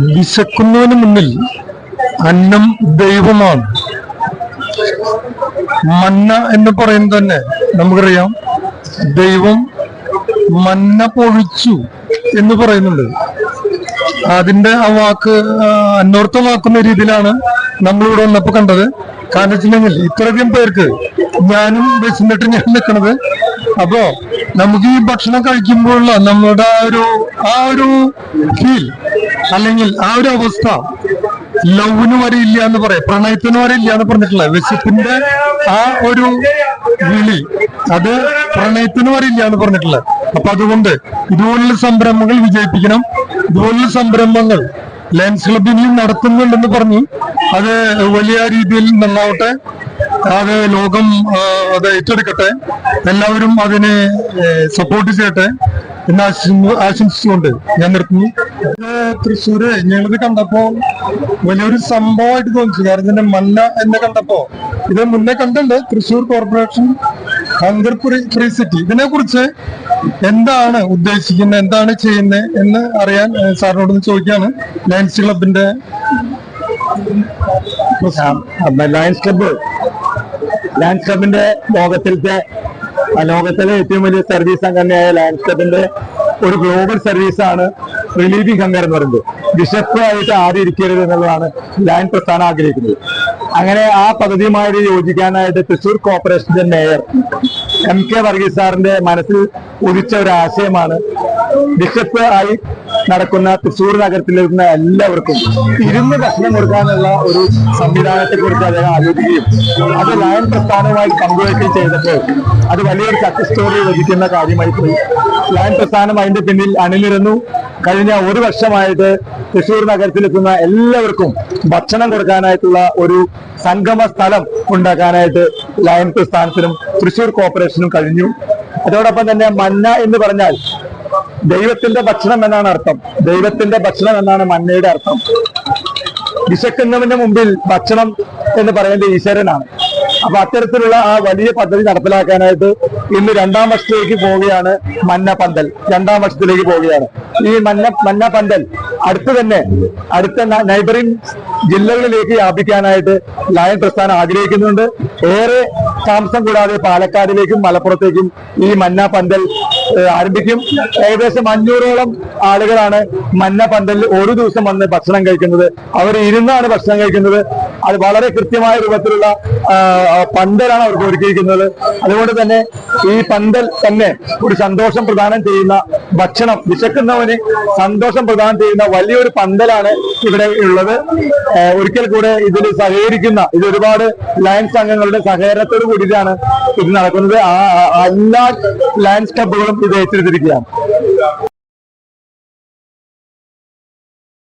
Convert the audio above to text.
വിശക്കുന്നതിന് മുന്നിൽ അന്നം ദൈവമാണ്. മന്ന എന്ന് പറയുന്നത് തന്നെ നമുക്കറിയാം. ദൈവം മന്ന പൊഴിച്ചു എന്ന് പറയുന്നുണ്ട്. അതിന്റെ ആ വാക്ക് അന്വർത്ഥമാക്കുന്ന രീതിയിലാണ് നമ്മളിവിടെ വന്നപ്പോ കണ്ടത്. കാരണം വെച്ചിട്ടുണ്ടെങ്കിൽ ഇത്രയധികം പേർക്ക് ഞാനും വിശന്നിട്ട് ഞാൻ നിൽക്കണത്. അപ്പോ നമുക്ക് ഈ ഭക്ഷണം കഴിക്കുമ്പോഴുള്ള നമ്മുടെ ആ ഒരു ആ ഒരു ഫീൽ അല്ലെങ്കിൽ ആ ഒരു അവസ്ഥ ലവിന് വരെ ഇല്ല എന്ന് പറയാം. പ്രണയത്തിന് വരെ ഇല്ല എന്ന് പറഞ്ഞിട്ടുള്ള വിശപ്പിന്റെ ആ ഒരു വിളി അത് പ്രണയത്തിന് വരെ ഇല്ല എന്ന് പറഞ്ഞിട്ടുള്ള അപ്പൊ അതുകൊണ്ട് ഇതുപോലുള്ള സംരംഭങ്ങൾ വിജയിപ്പിക്കണം. ഇതുപോലുള്ള സംരംഭങ്ങൾ ലയൻസ് ക്ലബ് നടത്തുന്നുണ്ടെന്ന് പറഞ്ഞു അത് വലിയ രീതിയിൽ നന്നാവട്ടെ. അത് ലോകം അത് ഏറ്റെടുക്കട്ടെ. എല്ലാവരും അതിനെ സപ്പോർട്ട് ചെയ്യട്ടെ. എന്ന് ആശംസ- ആശംസിച്ചുകൊണ്ട് ഞാൻ നിർത്തുന്നു. തൃശ്ശൂര് ഞങ്ങളിത് കണ്ടപ്പോ വലിയൊരു സംഭവമായിട്ട് തോന്നിച്ചു. കാരണം ഇതിന്റെ മന്ന എന്നെ കണ്ടപ്പോ. ഇത് മുന്നേ കണ്ടുണ്ട് Thrissur corporation hunger free city. ഇതിനെ കുറിച്ച് എന്താണ് ഉദ്ദേശിക്കുന്നത്? എന്താണ് ചെയ്യുന്നത് എന്ന് അറിയാൻ സാറിനോട് ചോദിക്കാണ്. ലയൻസ് ക്ലബിന്റെ ലയൻസ് ക്ലബ്ബ് ലയൻസ് ക്ലബിന്റെ ലോകത്തിലത്തെ ലോകത്തിലെ ഏറ്റവും വലിയ സർവീസ് സംഘടനയായ ലാൻഡ്സ്കേപ്പിന്റെ ഒരു ഗ്ലോബൽ സർവീസാണ് റിലീവിംഗ് ഹങ്കർ എന്ന് പറയുന്നത്. വിശപ്പായിട്ട് ആരും ഇരിക്കരുത് എന്നുള്ളതാണ് ലാൻഡ് പ്രസ്ഥാനം ആഗ്രഹിക്കുന്നത്. അങ്ങനെ ആ പദ്ധതിയുമായിട്ട് യോജിക്കാനായിട്ട് തൃശൂർ കോർപ്പറേഷന്റെ മേയർ എം കെ വർഗീസ് സാറിന്റെ മനസ്സിൽ ഉദിച്ച ഒരു ആശയമാണ്. ബിഷപ്പ് ആയി നടക്കുന്ന തൃശൂർ നഗരത്തിലിരുന്ന എല്ലാവർക്കും ഇരുന്ന് ഭക്ഷണം കൊടുക്കാനുള്ള ഒരു സംവിധാനത്തെ കുറിച്ച് അദ്ദേഹം ആലോചിക്കുകയും അത് ലയൻ പ്രസ്ഥാനവുമായി പങ്കുവയ്ക്കുകയും ചെയ്തപ്പോൾ അത് വലിയൊരു സക്സസ് സ്റ്റോറി ലഭിക്കുന്ന കാര്യമായി പോയി. ലയൻ പ്രസ്ഥാനം അതിന്റെ പിന്നിൽ അണിനിരന്നു. കഴിഞ്ഞ ഒരു വർഷമായിട്ട് തൃശൂർ നഗരത്തിലെത്തുന്ന എല്ലാവർക്കും ഭക്ഷണം കൊടുക്കാനായിട്ടുള്ള ഒരു സംഗമ സ്ഥലം ഉണ്ടാക്കാനായിട്ട് ലയൺ പ്രസ്ഥാനത്തിനും തൃശൂർ കോർപ്പറേഷനും കഴിഞ്ഞു. അതോടൊപ്പം തന്നെ മന്ന എന്ന് പറഞ്ഞാൽ ദൈവത്തിന്റെ ഭക്ഷണം എന്നാണ് അർത്ഥം. ദൈവത്തിന്റെ ഭക്ഷണം എന്നാണ് മന്നയുടെ അർത്ഥം. വിശക്കുന്നവന്റെ മുമ്പിൽ ഭക്ഷണം എന്ന് പറയുന്നത് ഈശ്വരനാണ്. അപ്പൊ അത്തരത്തിലുള്ള ആ വലിയ പദ്ധതി നടപ്പിലാക്കാനായിട്ട് ഇന്ന് രണ്ടാം വർഷത്തിലേക്ക് പോവുകയാണ് മന്ന പന്തൽ. രണ്ടാം വർഷത്തിലേക്ക് പോവുകയാണ്. ഈ മന്ന മന്ന പന്തൽ അടുത്ത് തന്നെ അടുത്ത നൈബറിംഗ് ജില്ലകളിലേക്ക് വ്യാപിക്കാനായിട്ട് ലയൺ പ്രസ്ഥാനം ആഗ്രഹിക്കുന്നുണ്ട്. ഏറെ താമസം കൂടാതെ പാലക്കാടിലേക്കും മലപ്പുറത്തേക്കും ഈ മന്ന പന്തൽ ആരംഭിക്കും. ഏകദേശം അഞ്ഞൂറോളം ആളുകളാണ് മന്ന പന്തലിൽ ഒരു ദിവസം വന്ന് ഭക്ഷണം കഴിക്കുന്നത്. അവർ ഇരുന്നാണ് ഭക്ഷണം കഴിക്കുന്നത്. അത് വളരെ കൃത്യമായ രൂപത്തിലുള്ള പന്തലാണ് അവർക്ക് ഒരുക്കിയിരിക്കുന്നത്. അതുകൊണ്ട് തന്നെ ഈ പന്തൽ തന്നെ ഒരു സന്തോഷം പ്രദാനം ചെയ്യുന്ന ഭക്ഷണം വിശക്കുന്നവന് സന്തോഷം പ്രദാനം ചെയ്യുന്ന വലിയൊരു പന്തലാണ് ഇവിടെ ഉള്ളത്. ഒരിക്കൽ കൂടെ ഇതിൽ സഹകരിക്കുന്ന ഇത് ഒരുപാട് ലയൻസ് അംഗങ്ങളുടെ സഹകരണത്തോട് കൂടിയിട്ടാണ് ഇത് നടക്കുന്നത്. എല്ലാ ലയൻസ് ക്ലബുകളും ഇത് ഏറ്റെടുത്തിരിക്കുകയാണ്.